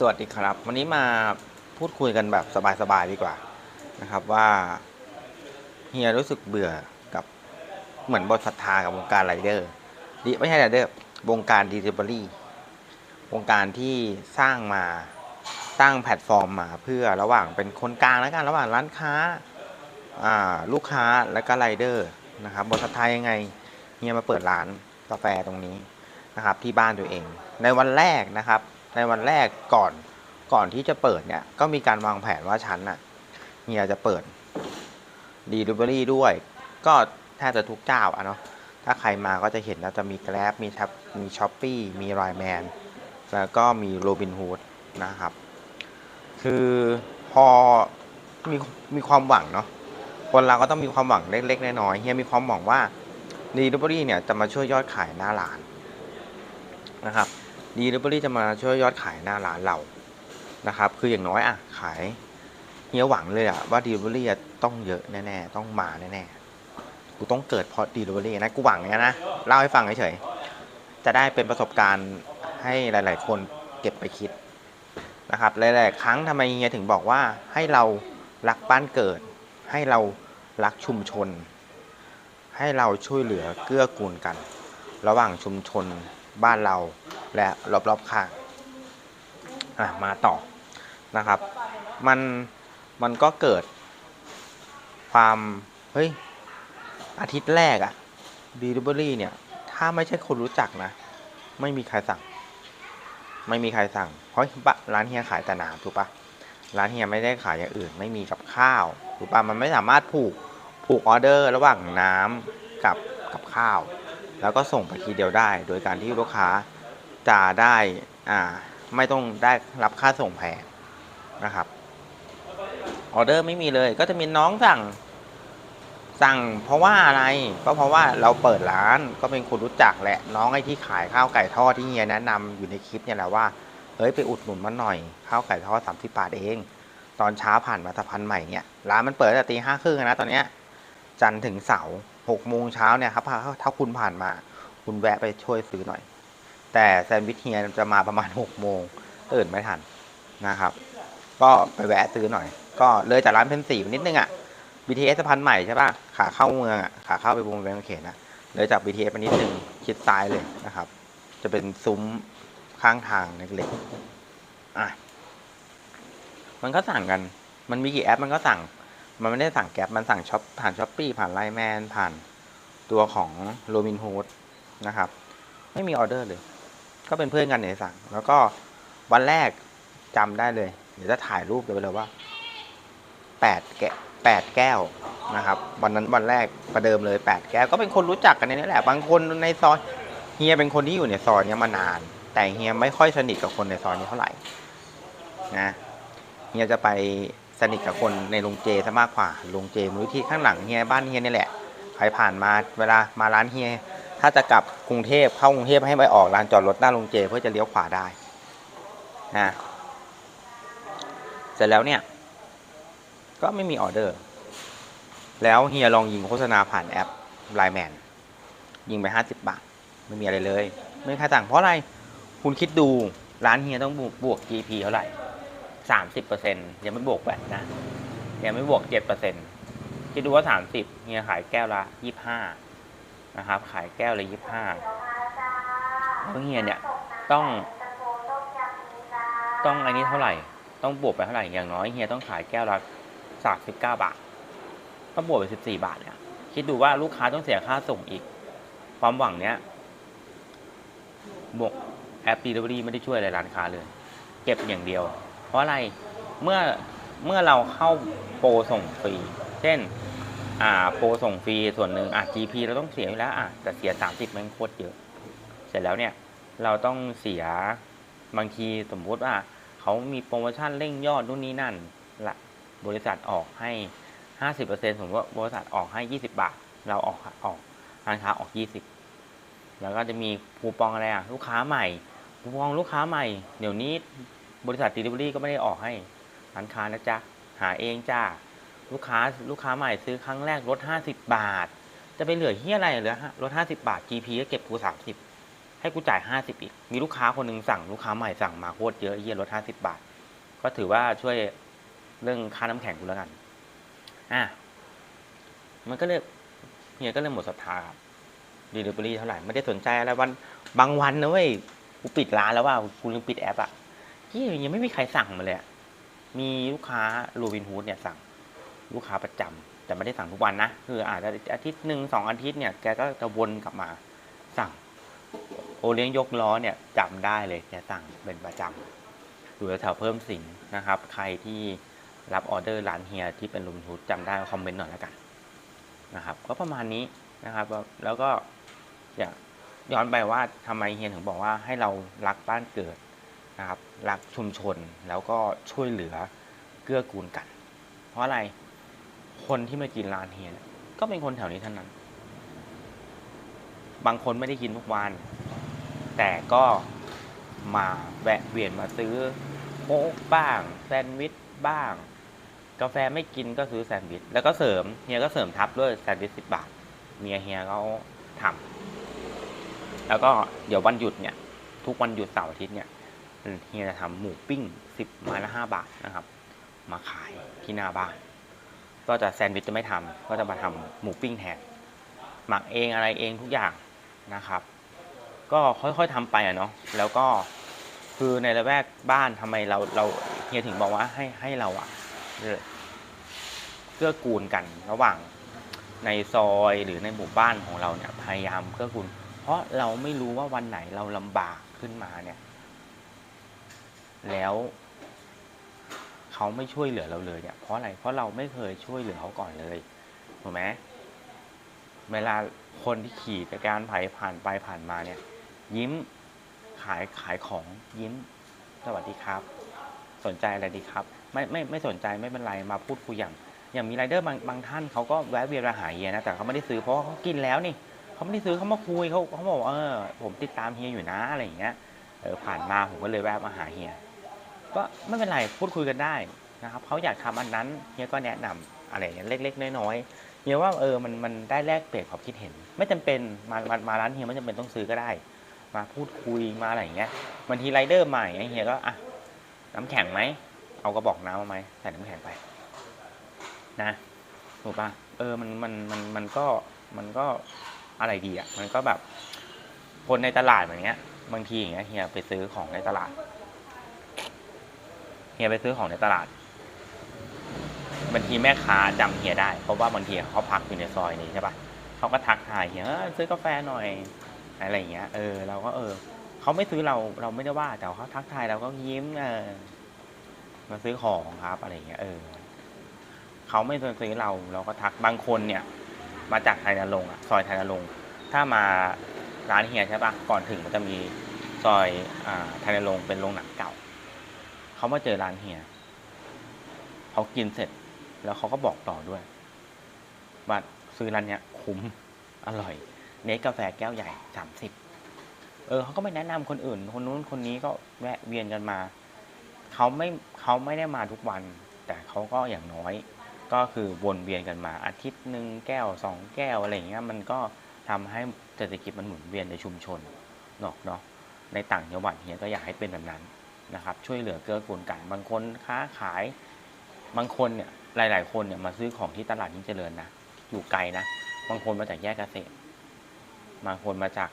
สวัสดีครับ วันนี้มาพูดคุยกันแบบสบายๆดีกว่านะครับว่าเฮียรู้สึกเบื่อกับเหมือนบทศรัทธากับวงการไรเดอร์ดิไม่ใช่ไรเดอร์วงการดีลิเวอรี่วงการที่สร้างมาสร้างแพลตฟอร์มมาเพื่อระหว่างเป็นคนกลางแล้วกันระหว่างร้านค้าลูกค้าและก็ไรเดอร์นะครับบทศรัทธายังไงเฮียมาเปิดร้านกาแฟตรงนี้นะครับที่บ้านตัวเอง ในวันแรกนะครับ ในวันแรกก่อนก่อนที่จะเปิดเนี่ยก็มีการวางแผนว่าฉันน่ะเฮียจะเปิดดีลิเวอรี่ด้วย ก็แทบจะทุกเจ้าอะเนาะถ้าใครมาก็จะเห็นเราจะมีแกร็บมีทับมีช้อปปี้มีรายแมนแล้วก็มีโรบินฮูดนะครับ คือพอมีมีความหวังเนาะคนเราก็ต้องมีความหวังเล็กๆน้อยๆเฮียมีความหวังว่าดีลิเวอรี่เนี่ยจะมาช่วยยอดขายหน้าร้านนะครับ ดีลิเวอรี่จะมาช่วยยอดขายหน้าร้านเรานะครับ คืออย่างน้อยอะขายเฮียหวังเลยอะว่าดีลิเวอรี่ต้องเยอะแน่ๆ ต้องมาแน่ๆ กูต้องเกิดเพราะดีลิเวอรี่นะ กูหวังอย่างนี้นะ เล่าให้ฟังเฉยๆ จะได้เป็นประสบการณ์ให้หลายๆ คนเก็บไปคิดนะครับ หลายๆ ครั้งทำไมเฮียถึงบอกว่าให้เรารักบ้านเกิด ให้เรารักชุมชน ให้เราช่วยเหลือเกื้อกูลกัน ระหว่างชุมชนบ้านเรา และรอบๆข้างอะมาต่อนะครับ มันมันก็เกิดความเฮ้ยอาทิตย์แรกอะ delivery เนี่ย ถ้าไม่ใช่คนรู้จักนะ ไม่มีใครสั่ง ไม่มีใครสั่ง เพราะร้านเฮียขายแต่น้ำถูกปะร้านเฮียไม่ได้ขายอย่างอื่น ไม่มีกับข้าวถูกปะมันไม่สามารถผูกผูกออเดอร์ระหว่างน้ำกับกับข้าว แล้วก็ส่งไปทีเดียวได้ โดยการที่ลูกค้า จะได้อ่าไม่ต้องได้รับค่าส่งแพงนะครับออเดอร์ไม่มีเลยก็จะมีน้องสั่ง สั่งเพราะว่าอะไรก็เพราะว่าเราเปิดร้านก็เป็นคนรู้จักแหละน้องไอ้ที่ขายข้าวไก่ทอดที่เฮียแนะนำอยู่ในคลิปเนี่ยแหละว่าเฮ้ยไปอุดหนุนมันหน่อยข้าวไก่ทอดสามสิบบาทเอง ตอนเช้าผ่านมาสะพานใหม่เนี่ยร้านมันเปิดตั้งแต่ตีห้าครึ่งนะตอนเนี้ยจันถึงเสาร์หกโมงเช้าเนี่ยครับถ้าคุณผ่านมา คุณแวะไปช่วยซื้อหน่อย แต่แซนด์วิชเฮียจะมาประมาณหกโมงตื่นไม่ทันนะครับ ก็ไปแวะซื้อหน่อย ก็เลยจากร้านเพนสีนิดนึงอะ BTS สะพานใหม่ใช่ป่ะขาเข้าเมืองอะขาเข้าไปวงเวียนเขนนะเลยจาก BTS ไปนิดนึงชิดซ้ายเลยนะครับ จะเป็นซุ้มข้างทางเล็กๆอะมันก็สั่งกัน มันมีกี่แอปมันก็สั่ง มันไม่ได้สั่งแก๊ปมันสั่งช็อปผ่านช้อปปี้ผ่านไลน์แมนผ่านตัวของโรบิน o ูดนะครับ ไม่มีออเดอร์เลย ก็เป็นเพื่อนกันเนี่ยสั่ง แล้วก็วันแรกจำได้เลย เดี๋ยวจะถ่ายรูปเดี๋ยวไปเลยว่าแปดแกแปดแก้วนะครับ วันนั้นวันแรกประเดิมเลยแปดแก้วก็เป็นคนรู้จักกันในนี่แหละ บางคนในซอยเฮียเป็นคนที่อยู่ในซอยนี้มานาน แต่เฮียไม่ค่อยสนิทกับคนในซอยนี้เท่าไหร่นะเฮียจะไปสนิทกับคนในโรงเจซะมากกว่าโรงเจมูลที่ข้างหลังเฮียบ้านเฮียนี่แหละใครผ่านมาเวลามาร้านเฮีย ถ้าจะกลับกรุงเทพเข้ากรุงเทพให้ไปออกลานจอดรถหน้าโรงเจเพื่อจะเลี้ยวขวาได้นะเสร็จแล้วเนี่ย ก็ไม่มีออเดอร์ แล้วเฮียลองยิงโฆษณาผ่านแอปไลแมนยิงไปห้าสิบบาท ไม่มีอะไรเลย ไม่มีใครสั่งเพราะอะไร คุณคิดดูร้านเฮียต้องบวกบวก GP เท่าไหร่สามสิบเปอร์เซ็นยังไม่บวกแบตนะ ยังไม่บวกเจ็ดเปอร์เซ็นคิดดูว่าสามสิบเฮียขายแก้วละยี่ห้า นะครับ ขายแก้วละยี่ห้าแล้วเฮียเนี่ยต้อง ต้องอันนี้เท่าไหร่ ต้องบวกไปเท่าไหร่อย่างน้อยเฮียต้องขายแก้วละสามสิบเก้าบาทต้องบวกไปสิบสี่บาทเนี่ยคิดดูว่าลูกค้าต้องเสียค่าส่งอีก ความหวังเนี้ยบวกแอป Delivery ไม่ได้ช่วยอะไรร้านค้าเลย เก็บอย่างเดียว เพราะอะไรเมื่อเมื่อเราเข้าโปรส่งฟรี เช่น อ่าโปรส่งฟรีส่วนหนึ่งอะ GP เราต้องเสียอยู่แล้วอะแต่เสียสามสิบม่งโคตรเยอะ เสร็จแล้วเนี่ยเราต้องเสียบางทีสมมุติว่าเขามีโปรโมชั่นเร่งยอดนู่นนี่นั่นละบริษัทออกให้ห้าสิบเปอร์เซ็นสมมติว่าบริษัทออกให้ยี่สิบาท เราออกออกร้านค้าออกยี่สิบแล้วก็จะมีคูปองอะไรอะลูกค้าใหม่คูปองลูกค้าใหม่ เดี๋ยวนี้บริษัท Delivery ก็ไม่ได้ออกให้ร้านค้านะจ๊ะหาเองจ้า ลูกค้าลูกค้าใหม่ซื้อครั้งแรกลดห้าสิบบาท จะไปเหลือเฮียอะไรเหลือลดห้าสิบาท GP ก็เก็บกูสามสิบให้กูจ่ายห้าสิบอีก มีลูกค้าคนหนึ่งสั่งลูกค้าใหม่สั่งมาโคตรเยอะเยี่ยลดห้าสิบาท ก็ถือว่าช่วยเรื่องค่าน้ำแข็งกูแล้วกัน อะ มันก็เลยเฮียก็เลยหมดศรัทธาครับดีลิเวอรี่เท่าไหร่ไม่ได้สนใจอะไรวันบางวันนะเว้ยกูปิดร้านแล้วว่ากูลืมปิดแอปอะเฮียยังไม่มีใครสั่งมาเลยมีลูกค้าโรบินฮูดเนี่ยสั่ง ลูกค้าประจำแต่ไม่ได้สั่งทุกวันนะ คืออาจจะอาทิตย์หนึ่งสองอาทิตย์เนี่ยแกก็จะวนกลับมาสั่ง โอเลี้ยงยกล้อเนี่ยจำได้เลยแกสั่งเป็นประจำอยู่แถวเพิ่มสิงห์นะครับ ใครที่รับออเดอร์ร้านเฮียที่เป็นลุมทูดจำได้คอมเมนต์หน่อยแล้วกันนะครับก็ประมาณนี้นะครับแล้วก็อยากย้อนไปว่าทำไมเฮียถึงบอกว่าให้เรารักบ้านเกิดนะครับ รักชุมชนแล้วก็ช่วยเหลือเกื้อกูลกัน เพราะอะไร คนที่มากินร้านเฮียเนี่ยก็เป็นคนแถวนี้เท่านั้น บางคนไม่ได้กินทุกวัน แต่ก็มาแวะเวียนมาซื้อโค้กบ้าง แซนด์วิชบ้าง กาแฟไม่กินก็ซื้อแซนด์วิชแล้วก็เสริมเฮียก็เสริมทับด้วยแซนด์วิชสิบบาทเมียเฮียเขาทำแล้วก็เดี๋ยววันหยุดเนี่ย ทุกวันหยุดเสาร์อาทิตย์เนี่ยเฮียจะทำหมูปิ้งสิบไม้ละห้าบาทนะครับ มาขายที่หน้าบ้าน ก็จะแซนด์วิชจะไม่ทำก็จะมาทำหมูปิ้งแทนหมักเองอะไรเองทุกอย่างนะครับ ก็ค่อยๆทำไปอะเนาะแล้วก็คือในระแวกบ้านทำไมเราเราเฮียถึงบอกว่าให้ให้เราอะเออเกื้อกูลกันระหว่างในซอยหรือในหมู่บ้านของเราเนี่ยพยายามเกื้อกูล เพราะเราไม่รู้ว่าวันไหนเราลำบากขึ้นมาเนี่ย แล้ว เขาไม่ช่วยเหลือเราเลยเนี่ยเพราะอะไรเพราะเราไม่เคยช่วยเหลือเขาก่อนเลยถูกไหมเวลาคนที่ขี่จักรยานไผ่ผ่านไปผ่านมาเนี่ย ยิ้มขายขายของยิ้มสวัสดีครับ สนใจอะไรดีครับ ไม่ไม่ไม่สนใจไม่เป็นไรมาพูดคุยอย่าง อย่างมีไรเดอร์บางบางท่านเขาก็แวะเวียนมาหาเฮียนะแต่เขาไม่ได้ซื้อเพราะเขากินแล้วนี่เขาไม่ได้ซื้อเขามาคุยเขาเขาบอกเออผมติดตามเฮียอยู่นะอะไรอย่างเงี้ยเออผ่านมาผมก็เลยแวะมาหาเฮีย ก็ไม่เป็นไรพูดคุยกันได้นะครับเขาอยากทำอันนั้นเฮียก็แนะนำอะไรอย่างเงี้ยเล็ก ๆ น้อยๆเฮียว่าเออมันมันได้แลกเปลี่ยนความคิดเห็น ไม่จำเป็นมามามาร้านเฮียไม่จำเป็นต้องซื้อก็ได้ มาพูดคุยมาอะไรอย่างเงี้ยบางทีไรเดอร์ใหม่เฮียก็อะน้ำแข็งไหมเอากระบอกน้ำมาไหมใส่น้ำแข็งไป นะถูกปะเออมันมันมันมันก็มันก็อะไรดีอะมันก็แบบคนในตลาดแบบเนี้ยบางทีอย่างเงี้ยเฮียไปซื้อของในตลาด เฮียไปซื้อของในตลาดบางทีแม่ค้าจำเฮียได้ เพราะว่าบางทีเขาพักอยู่ในซอยนี้ใช่ปะเขาก็ทักทายเฮียซื้อกาแฟหน่อยอะไรอย่างเงี้ย เออเราก็เออเขาไม่ซื้อเราเราไม่ได้ว่า แต่เขาทักทายเราก็ยิ้มเออมาซื้อของครับอะไรอย่างเงี้ย เออเขาไม่ซื้อเราเราก็ทักบางคนเนี่ย มาจากไทยนรงอะซอยไทยนรงถ้ามาร้านเฮียใช่ปะก่อนถึงมันจะมีซอยอ่าไทยนรงเป็นโรงหนังเก่า เขามาเจอร้านเฮียเขากินเสร็จ แล้วเขาก็บอกต่อด้วยว่าซื้อร้านเนี้ยคุ้มอร่อย เนสกาแฟแก้วใหญ่สามสิบเออเขาก็ไม่แนะนำคนอื่น คนนู้นคนนี้ก็แวะเวียนกันมาเขาไม่เขาไม่ได้มาทุกวัน แต่เขาก็อย่างน้อย ก็คือวนเวียนกันมา อาทิตย์หนึ่งแก้วสองแก้วอะไรอย่างเงี้ยมันก็ทำให้เศรษฐกิจมันหมุนเวียนในชุมชนเนาะเนาะในต่างจังหวัดเฮียก็อยากให้เป็นแบบนั้น นะครับช่วยเหลือเกื้อกูลกัน บางคนค้าขาย บางคนเนี่ยหลาย ๆ คนเนี่ยมาซื้อของที่ตลาดยิ่งเจริญนะอยู่ไกลนะบางคนมาจากแยกเกษตร บางคนมาจาก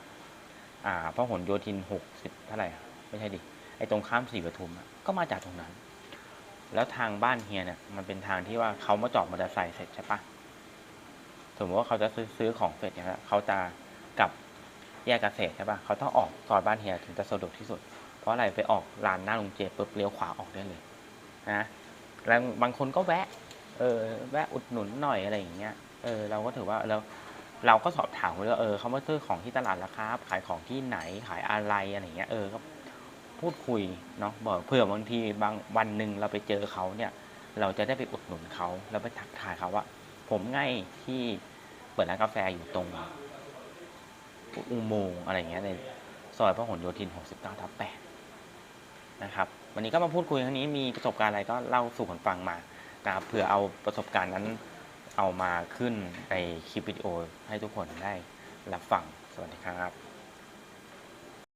อ่าพหลโยธินหกสิบเท่าไหร่ไม่ใช่ดิไอตรงข้ามสีปทุมก็มาจากตรงนั้น แล้วทางบ้านเฮียเนี่ยมันเป็นทางที่ว่าเขามาจอดมอเตอร์ไซค์เสร็จใช่ปะสมมติว่าเขาจะซื้อซื้อของเสร็จเนี่ยเขาจะกลับแยกเกษตรใช่ปะเขาต้องออกซอยบ้านเฮียถึงจะสะดวกที่สุด เพราะอะไรไปออกลานหน้าโรงเจปุ๊บเลี้ยวขวาออกได้เลยนะแล้วบางคนก็แวะ เออ แวะอุดหนุนหน่อยอะไรอย่างเงี้ย เออ เราก็ถือว่าเราเราก็สอบถามว่าเออเขามาซื้อของที่ตลาดแล้วครับ ขายของที่ไหนขายอะไรอะไรอย่างเงี้ย เออก็พูดคุยเนาะบอกเผื่อบางทีบางวันหนึ่งเราไปเจอเขาเนี่ย เราจะได้ไปอุดหนุนเขาแล้วไปทักทายเขาว่า ผมไงที่เปิดร้านกาแฟอยู่ตรงอุโมงอะไรอย่างเงี้ยในซอยพหลโยธิน 69ทับ8 นะครับ วันนี้ก็มาพูดคุยครั้งนี้มีประสบการณ์อะไรก็เล่าสู่กันฟังมานะครับเผื่อเอาประสบการณ์นั้นเอามาขึ้นในคลิปวิดีโอให้ทุกคนได้รับฟัง สวัสดีครับ